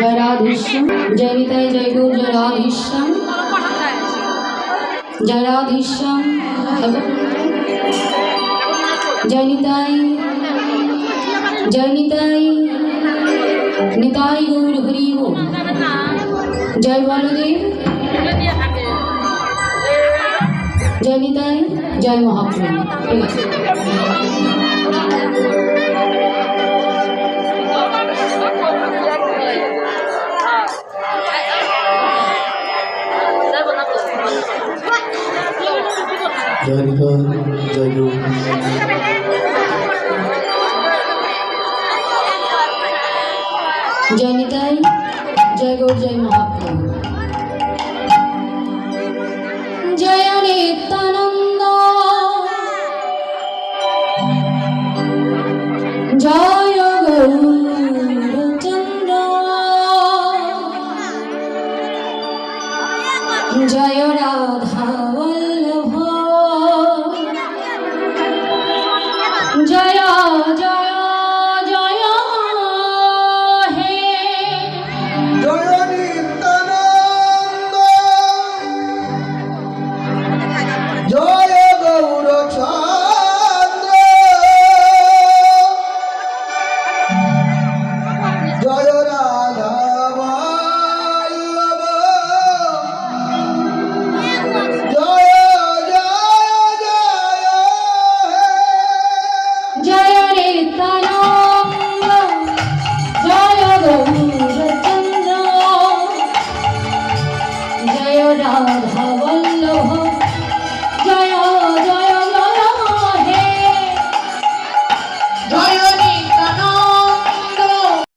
জয় রাধেশ্যাম। জয় নিতাই, জয় গৌর, জয় রাধেশ্যাম। নিতাই। জয় নিতাই। নিতাই হরি জয় বলদেব। জয় জয় মহাপ্রভু। ঠিক আছে জয় নিতাই জয় গুরু, জয় নিতাই জয় গৌর জয় মহাপ্রভু। জয় নিত্যানন্দ জয় গৌরচন্দ্র। জয় রাধা জয়